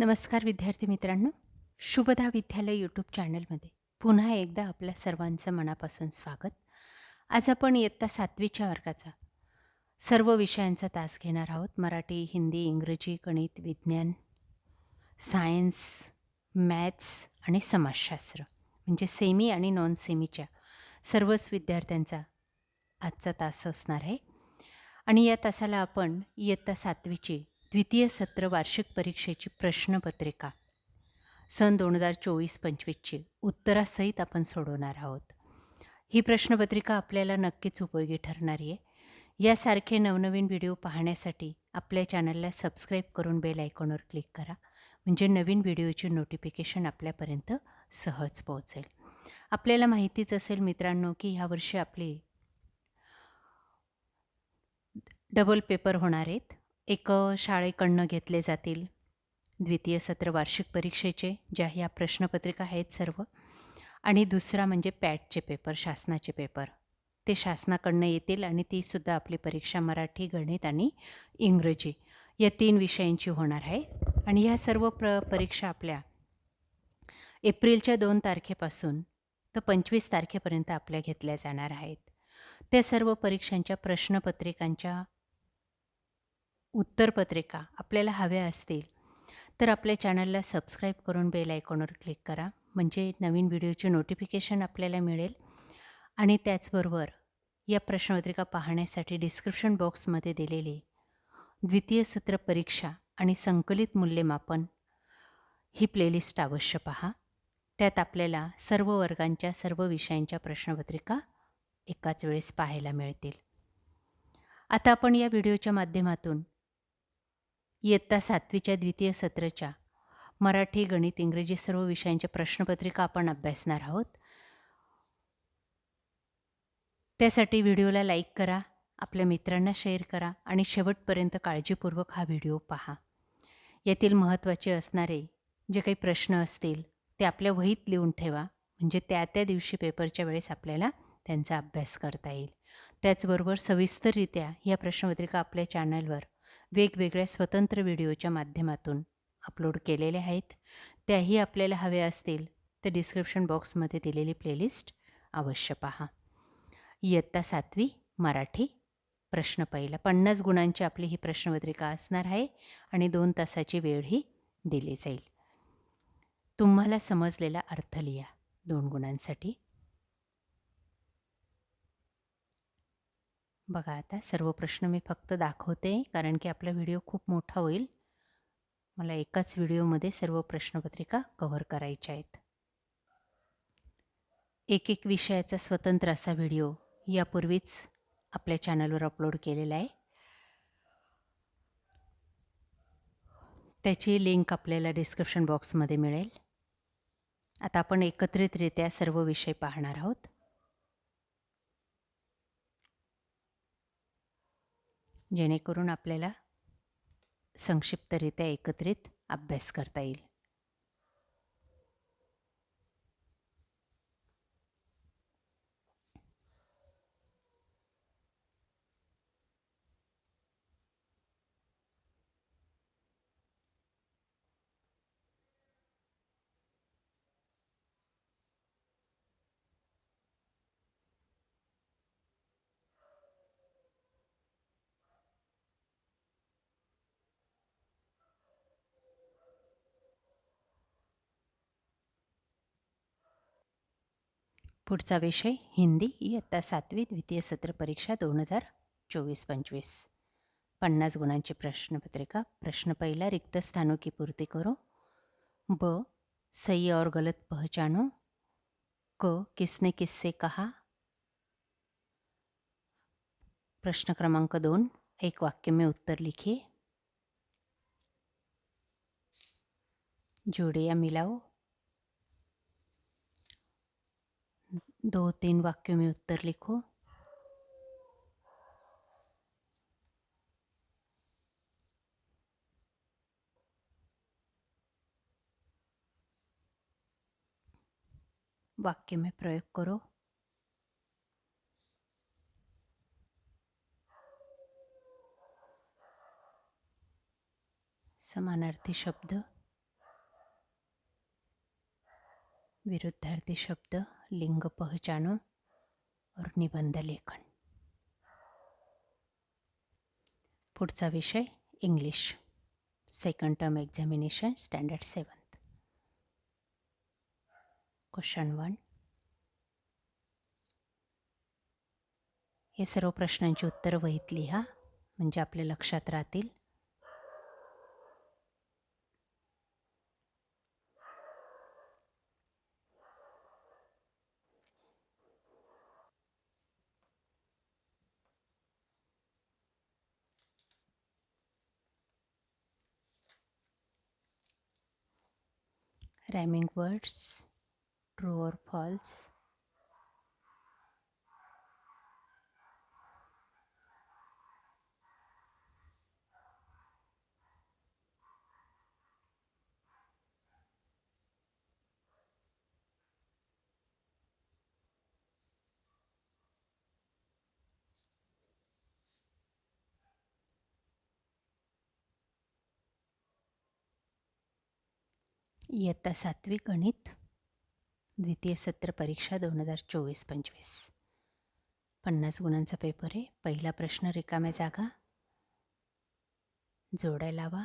नमस्कार विद्यार्थी मित्रांनो. शुभदा विद्यालय यूट्यूब चॅनलमध्ये पुन्हा एकदा आपल्या सर्वांचं मनापासून स्वागत. आज आपण इयत्ता सातवीच्या वर्गाचा सर्व विषयांचा तास घेणार आहोत. मराठी हिंदी इंग्रजी गणित विज्ञान सायन्स मॅथ्स आणि समाजशास्त्र म्हणजे सेमी आणि नॉन सेमीच्या सर्वच विद्यार्थ्यांचा आजचा तास असणार आहे. आणि या तासाला आपण इयत्ता सातवीची द्वितीय सत्र वार्षिक परीक्षेची प्रश्नपत्रिका. सन दोन हजार चोवीस पंचवीसची उत्तरासहित आपण सोडवणार आहोत. ही प्रश्नपत्रिका आपल्याला नक्कीच उपयोगी ठरणारी आहे. यासारखे नवनवीन व्हिडिओ पाहण्यासाठी आपल्या चॅनलला सबस्क्राईब करून बेल आयकॉनवर क्लिक करा म्हणजे नवीन व्हिडिओची नोटिफिकेशन आपल्यापर्यंत सहज पोहोचेल. आपल्याला माहितीच असेल मित्रांनो की ह्यावर्षी आपली डबल पेपर होणार आहेत. एक शाळेकडनं घेतले जातील द्वितीय सत्र वार्षिक परीक्षेचे ज्या ह्या प्रश्नपत्रिका आहेत सर्व. आणि दुसरा म्हणजे पॅटचे पेपर शासनाचे पेपर. ते शासनाकडनं येतील आणि तीसुद्धा आपली परीक्षा मराठी गणित आणि इंग्रजी या तीन विषयांची होणार आहे. आणि ह्या सर्व प्र परीक्षा आपल्या एप्रिलच्या दोन तारखेपासून तर पंचवीस तारखेपर्यंत आपल्या घेतल्या जाणार आहेत. त्या सर्व परीक्षांच्या प्रश्नपत्रिकांच्या उत्तरपत्रिका आपल्याला हव्या असतील तर आपल्या चॅनलला सबस्क्राईब करून बेल आयकॉनवर क्लिक करा. म्हणजे नवीन व्हिडिओचे नोटिफिकेशन आपल्याला मिळेल. आणि त्याचबरोबर या प्रश्नपत्रिका पाहण्यासाठी डिस्क्रिप्शन बॉक्समध्ये दिलेली द्वितीय सत्र परीक्षा आणि संकलित मूल्यमापन ही प्लेलिस्ट अवश्य पहा. त्यात आपल्याला सर्व वर्गांच्या सर्व विषयांच्या प्रश्नपत्रिका एकाच वेळेस पाहायला मिळतील. आता आपण या व्हिडिओच्या माध्यमातून इयत्ता सातवीच्या द्वितीय सत्राच्या मराठी गणित इंग्रजी सर्व विषयांच्या प्रश्नपत्रिका आपण अभ्यासणार आहोत. त्यासाठी व्हिडिओला लाईक करा आपल्या मित्रांना शेअर करा आणि शेवटपर्यंत काळजीपूर्वक हा व्हिडिओ पहा. यातील महत्त्वाचे असणारे जे काही प्रश्न असतील ते आपल्या वहीत लिहून ठेवा म्हणजे त्या त्या दिवशी पेपरच्या वेळेस आपल्याला त्यांचा अभ्यास करता येईल. त्याचबरोबर सविस्तररित्या या प्रश्नपत्रिका आपल्या चॅनलवर वेगवेगळ्या स्वतंत्र व्हिडिओच्या माध्यमातून अपलोड केलेल्या आहेत. त्याही आपल्याला हव्या असतील तर डिस्क्रिप्शन बॉक्समध्ये दिलेली प्लेलिस्ट अवश्य पहा. इयत्ता सातवी मराठी. प्रश्न पहिला. पन्नास गुणांची आपली ही प्रश्नपत्रिका असणार आहे आणि दोन तासाची वेळही दिली जाईल. तुम्हाला समजलेला अर्थ लिहा दोन गुणांसाठी. बघा आता सर्व प्रश्न मी फक्त दाखवते कारण की आपला व्हिडिओ खूप मोठा होईल. मला एकाच व्हिडिओमध्ये सर्व प्रश्नपत्रिका कव्हर करायच्या आहेत. एक एक विषयाचा स्वतंत्र असा व्हिडिओ यापूर्वीच आपल्या चॅनलवर अपलोड केलेला आहे. त्याची लिंक आपल्याला डिस्क्रिप्शन बॉक्समध्ये मिळेल. आता आपण एकत्रितरित्या सर्व विषय पाहणार आहोत. जेणेकरून आपल्याला संक्षिप्तरित्या एकत्रित अभ्यास करता येईल. पुढचा विषय हिंदी इयत्ता सातवी द्वितीय सत्र परीक्षा दोन हजार चोवीस पंचवीस. पन्नास गुणांची प्रश्नपत्रिका. प्रश्न पहिला रिक्त स्थानों की पूर्ति करो? ब सही और गलत पहचानो? क किसने किससे कहा? प्रश्न क्रमांक दोन एक वाक्य में उत्तर लिखिए. जोड़े या मिलाओ. दो तीन वाक्यों में उत्तर लिखो। वाक्य में प्रयोग करो। समानार्थी शब्द। विरुद्धार्थी शब्द लिंग पहचानो और निबंध लेखन. पुढचा विषय English. Second term examination standard seventh question one हे सर्व प्रश्नांची उत्तरं वहीत लिहा म्हणजे आपल्या लक्षात राहतील. Rhyming words true or false इयत्ता सातवी गणित द्वितीय सत्र परीक्षा दोन हजार चोवीस पंचवीस. पन्नास गुणांचा पेपर आहे. पहिला प्रश्न रिकाम्या जागा. जोड्या लावा.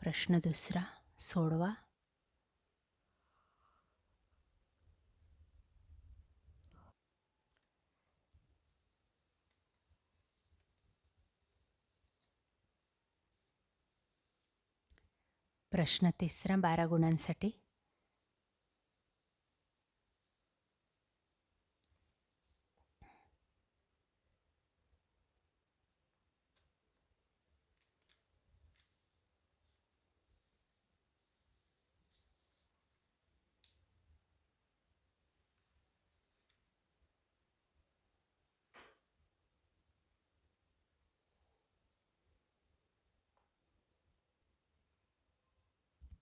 प्रश्न दुसरा सोडवा. प्रश्न तिसरा बारा गुणांसाठी.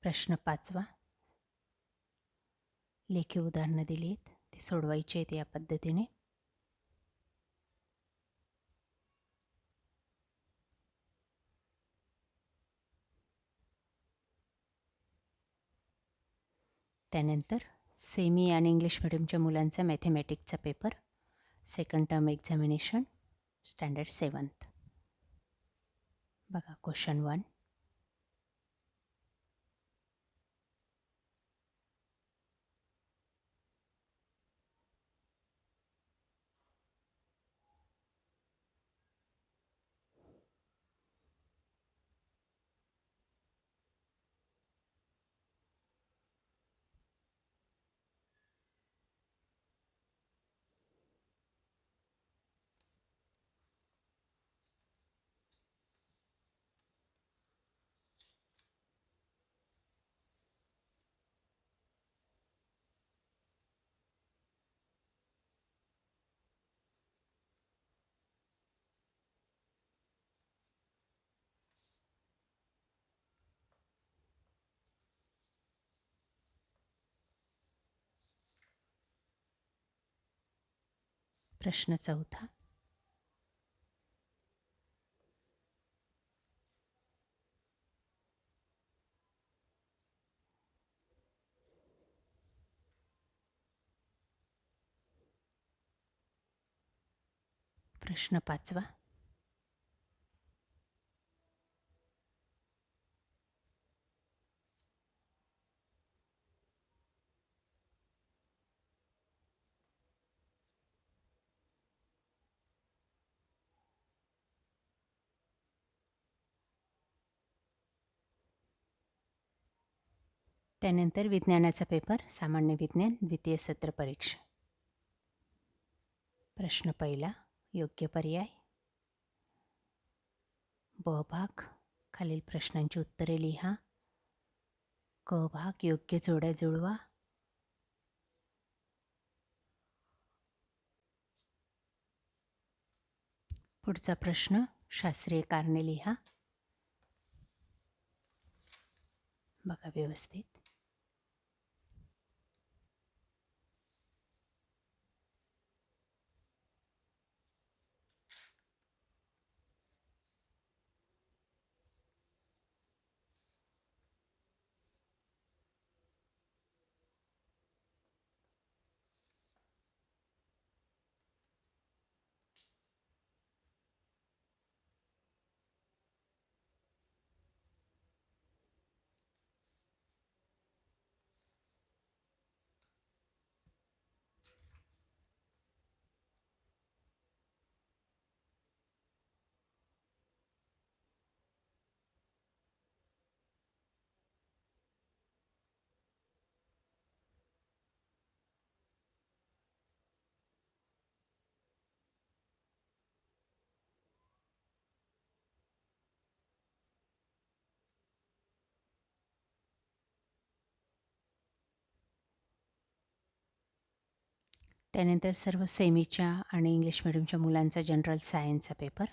प्रश्न पाचवा. लेखी उदाहरणं दिली आहेत ती सोडवायची आहेत या पद्धतीने. त्यानंतर सेमी आणि इंग्लिश मिडियमच्या मुलांचा मॅथेमॅटिक्सचा paper second term examination standard seventh बघा क्वेश्चन वन प्रश्न चौथा. प्रश्न पाचवा. त्यानंतर विज्ञानाचा पेपर सामान्य विज्ञान द्वितीय सत्र परीक्षा. प्रश्न पहिला योग्य पर्याय. ब भाग खालील प्रश्नांची उत्तरे लिहा. क भाग योग्य जोड्या जुळवा. पुढचा प्रश्न शास्त्रीय कारणे लिहा. बघा व्यवस्थित. त्यानंतर सर्व सेमीच्या आणि इंग्लिश मिडियमच्या मुलांचा जनरल सायन्सचा पेपर.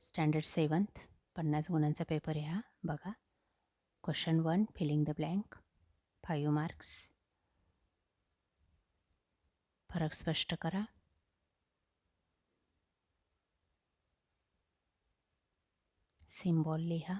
स्टँडर्ड सेवन्थ पन्नास गुणांचा पेपर आहे हा बघा. Question one filling the blank. Five marks. फरक स्पष्ट करा. सिम्बॉल लिहा.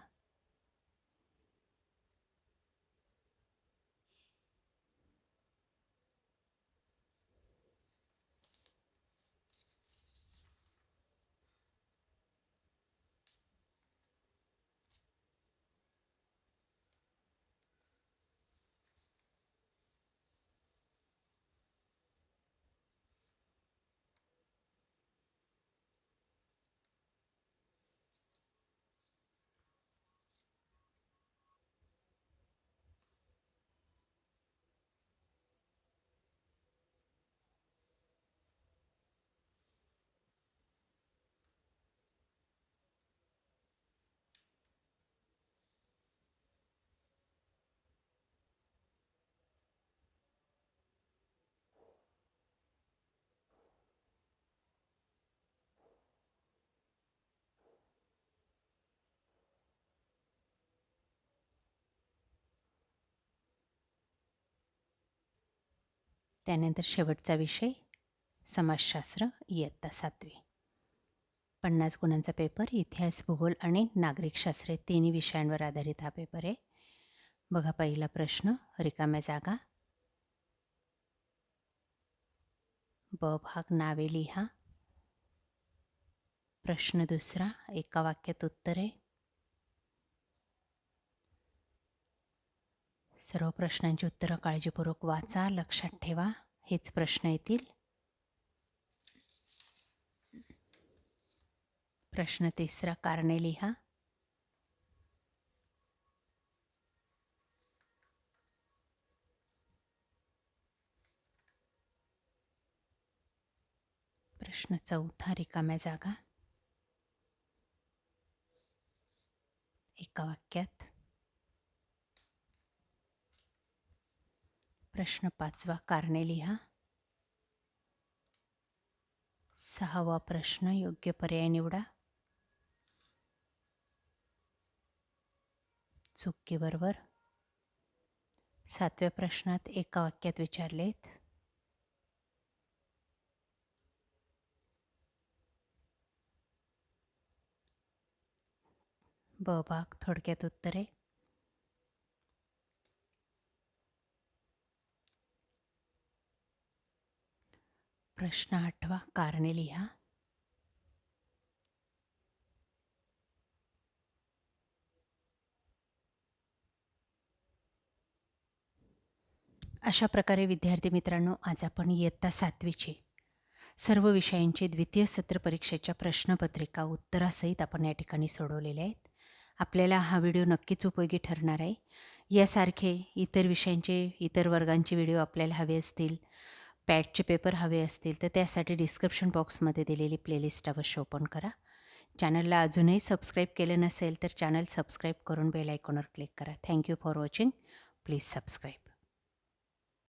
त्यानंतर शेवटचा विषय समाजशास्त्र इयत्ता सातवी. पन्नास गुणांचा पेपर इतिहास भूगोल आणि नागरिकशास्त्र तिन्ही विषयांवर आधारित हा पेपर आहे. बघा पहिला प्रश्न रिकाम्या जागा. ब भाग नावे लिहा. प्रश्न दुसरा एका वाक्यात उत्तरे सर्व प्रश्नांची उत्तरं काळजीपूर्वक वाचा लक्षात ठेवा. हेच प्रश्न येतील. प्रश्न तिसरा कारणे लिहा. प्रश्न चौथा रिकाम्या जागा. एका वाक्यात. प्रश्न पाचवा कारणे लिहा. सहावा प्रश्न योग्य पर्याय निवडा. चुकीबरोबर. सातव्या प्रश्नात एका वाक्यात विचारलेत. ब भाग थोडक्यात उत्तरे. प्रश्न आठवा. कारणे लिहा. अशा प्रकारे विद्यार्थी मित्रांनो आज आपण इयत्ता सातवीचे सर्व विषयांची द्वितीय सत्र परीक्षेच्या प्रश्नपत्रिका उत्तरासहित आपण या ठिकाणी सोडवलेल्या आहेत. आपल्याला हा व्हिडिओ नक्कीच उपयोगी ठरणार आहे. यासारखे इतर विषयांचे इतर वर्गांचे व्हिडिओ आपल्याला हवे असतील पॅडचे पेपर हवे असतील तर त्यासाठी डिस्क्रिप्शन बॉक्समध्ये दिलेली प्लेलिस्ट अवश्य ओपन करा. चॅनलला अजूनही सबस्क्राईब केलं नसेल तर चॅनल सबस्क्राईब करून बेल आयकॉनवर क्लिक करा. Thank you for watching please subscribe